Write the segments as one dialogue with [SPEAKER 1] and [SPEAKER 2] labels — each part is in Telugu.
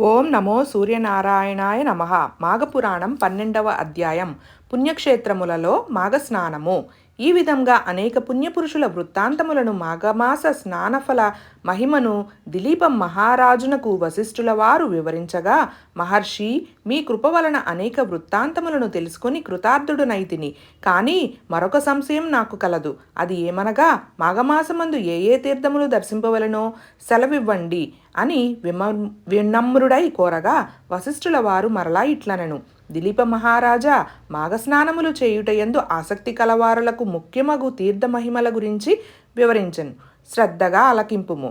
[SPEAKER 1] ఓం నమో సూర్యనారాయణాయ నమ. మాఘపురాణం పన్నెండవ అధ్యాయం. పుణ్యక్షేత్రములలో మాఘస్నానము. ఈ విధంగా అనేక పుణ్యపురుషుల వృత్తాంతములను మాఘమాస స్నానఫల మహిమను దిలీపం మహారాజునకు వశిష్ఠుల వారు వివరించగా మహర్షి మీ కృప వలన అనేక వృత్తాంతములను తెలుసుకొని కృతార్థుడునైతిని కానీ మరొక సంశయం నాకు కలదు. అది ఏమనగా మాఘమాసమందు ఏ ఏ తీర్థములు దర్శింపవలనో సెలవివ్వండి అని విమ వినమ్రుడై కోరగా వశిష్ఠుల వారు మరలా ఇట్లనెను. దిలీప మహారాజా మాఘస్నానములు చేయుటయందు ఆసక్తి కలవారులకు ముఖ్యమగు తీర్థ మహిమల గురించి వివరించను. శ్రద్ధగా అలకింపుము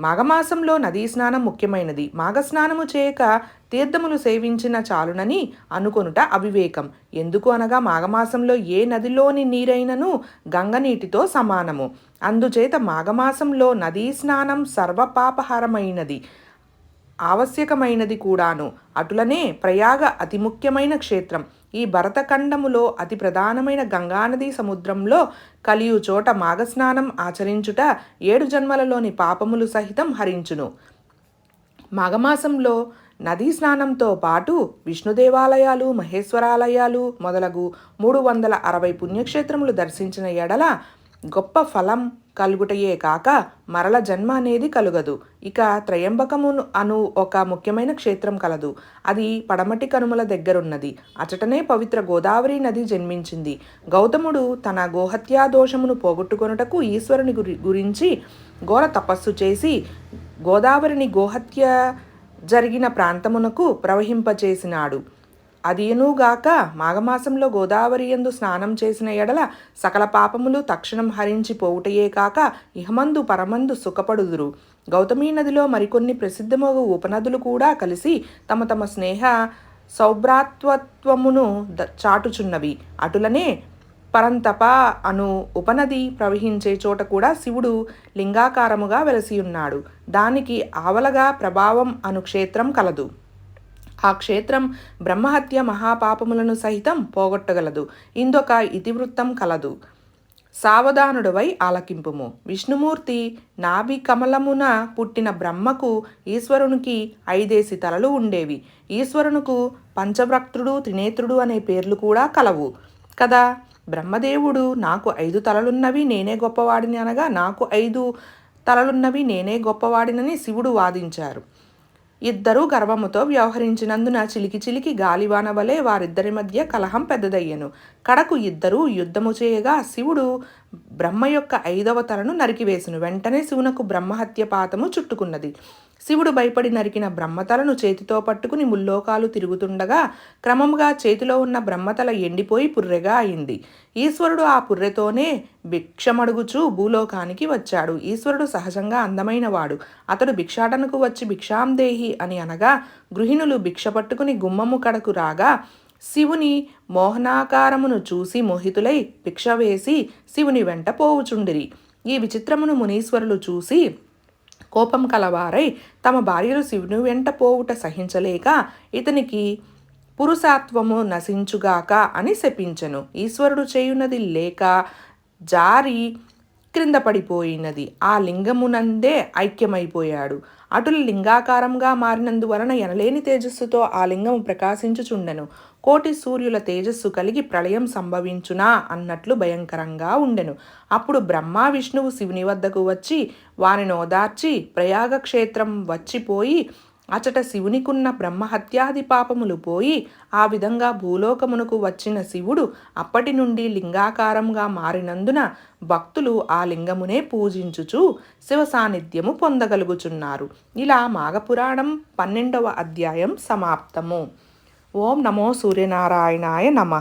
[SPEAKER 1] మాఘమాసంలో నదీ స్నానం ముఖ్యమైనది. మాఘస్నానము చేయక తీర్థములు సేవించిన చాలునని అనుకొనుట అవివేకం. ఎందుకు అనగా మాఘమాసంలో ఏ నదిలోని నీరైనను గంగ నీటితో సమానము. అందుచేత మాఘమాసంలో నదీ స్నానం సర్వపాపహరమైనది. ఆవశ్యకమైనది కూడాను. అటులనే ప్రయాగ అతి ముఖ్యమైన క్షేత్రం. ఈ భరతఖండములో అతి ప్రధానమైన గంగానదీ సముద్రంలో కలియు చోట మాఘస్నానం ఆచరించుట ఏడు జన్మలలోని పాపములు సహితం హరించును. మాఘమాసంలో నదీ స్నానంతో పాటు విష్ణు దేవాలయాలు మహేశ్వరాలయాలు మొదలగు మూడు వందల అరవై పుణ్యక్షేత్రములు దర్శించిన ఎడల గొప్ప ఫలం కలుగుటయే కాక మరల జన్మ అనేది కలుగదు. ఇక త్రయంబకమును అను ఒక ముఖ్యమైన క్షేత్రం కలదు. అది పడమటి కనుమల దగ్గరున్నది. అచటనే పవిత్ర గోదావరి నది జన్మించింది. గౌతముడు తన గోహత్యా దోషమును పోగొట్టుకొనుటకు ఈశ్వరుని గురి గురించి ఘోర తపస్సు చేసి గోదావరిని గోహత్య జరిగిన ప్రాంతమునకు ప్రవహింపచేసినాడు. అదీనుగాక మాఘమాసంలో గోదావరి ఎందు స్నానం చేసిన ఎడల సకల పాపములు తక్షణం హరించి పోవుటయే కాక ఇహమందు పరమందు సుఖపడుదురు. గౌతమీ నదిలో మరికొన్ని ప్రసిద్ధమగు ఉపనదులు కూడా కలిసి తమ తమ స్నేహ సౌభ్రాత్వత్వమును ద చాటుచున్నవి. అటులనే పరంతప అను ఉపనది ప్రవహించే చోట కూడా శివుడు లింగాకారముగా వెలసియున్నాడు. దానికి ఆవలగా ప్రభావం అను క్షేత్రం కలదు. ఆ క్షేత్రం బ్రహ్మహత్య మహాపాపములను సహితం పోగొట్టగలదు. ఇందొక ఇతివృత్తం కలదు. సావధానుడవై ఆలకింపుము. విష్ణుమూర్తి నాభి కమలమున పుట్టిన బ్రహ్మకు ఈశ్వరునికి ఐదేసి తలలు ఉండేవి. ఈశ్వరునుకు పంచభక్తుడు త్రినేత్రుడు అనే పేర్లు కూడా కలవు. కదా? బ్రహ్మదేవుడు నాకు ఐదు తలలున్నవి నేనే గొప్పవాడిని అనగా నాకు ఐదు తలలున్నవి నేనే గొప్పవాడినని శివుడు వాదించారు. ఇద్దరూ గర్వముతో వ్యవహరించినందున చిలికి చిలికి గాలివాన వలె వారిద్దరి మధ్య కలహం పెద్దదయ్యను. కడకు ఇద్దరూ యుద్ధము చేయగా శివుడు బ్రహ్మ యొక్క ఐదవ తలను నరికివేసును. వెంటనే శివునకు బ్రహ్మహత్య పాతము చుట్టుకున్నది. శివుడు భయపడి నరికిన బ్రహ్మతలను చేతితో పట్టుకుని ముల్లోకాలు తిరుగుతుండగా క్రమంగా చేతిలో ఉన్న బ్రహ్మతల ఎండిపోయి పుర్రెగా అయింది. ఈశ్వరుడు ఆ పుర్రెతోనే భిక్షమడుగుచూ భూలోకానికి వచ్చాడు. ఈశ్వరుడు సహజంగా అందమైనవాడు. అతడు భిక్షాటనకు వచ్చి భిక్షాందేహి అని అనగా గృహిణులు భిక్ష పట్టుకుని గుమ్మము కడకు రాగా శివుని మోహనాకారమును చూసి మోహితులై భిక్ష వేసి శివుని వెంట పోవుచుండిరి. ఈ విచిత్రమును మునీశ్వరులు చూసి కోపం కలవారై తమ భార్యలు శివుని వెంట పోవుట సహించలేక ఇతనికి పురుషాత్వము నశించుగాక అని శపించెను. ఈశ్వరుడు చేయున్నది లేక జారి క్రింద పడిపోయినది. ఆ లింగమునందే ఐక్యమైపోయాడు. అటులు లింగాకారంగా మారినందువలన ఎనలేని తేజస్సుతో ఆ లింగము ప్రకాశించుచుండెను. కోటి సూర్యుల తేజస్సు కలిగి ప్రళయం సంభవించునా అన్నట్లు భయంకరంగా ఉండెను. అప్పుడు బ్రహ్మ విష్ణువు శివుని వద్దకు వచ్చి వారిని ఓదార్చి ప్రయాగ క్షేత్రం వచ్చిపోయి అచట శివునికున్న బ్రహ్మహత్యాది పాపములు పోయి ఆ విధంగా భూలోకమునకు వచ్చిన శివుడు అప్పటి నుండి లింగాకారంగా మారినందున భక్తులు ఆ లింగమునే పూజించుచు శివ సాన్నిధ్యము పొందగలుగుచున్నారు. ఇలా మాఘపురాణం పన్నెండవ అధ్యాయం సమాప్తము. ఓం నమో సూర్యనారాయణాయ నమ.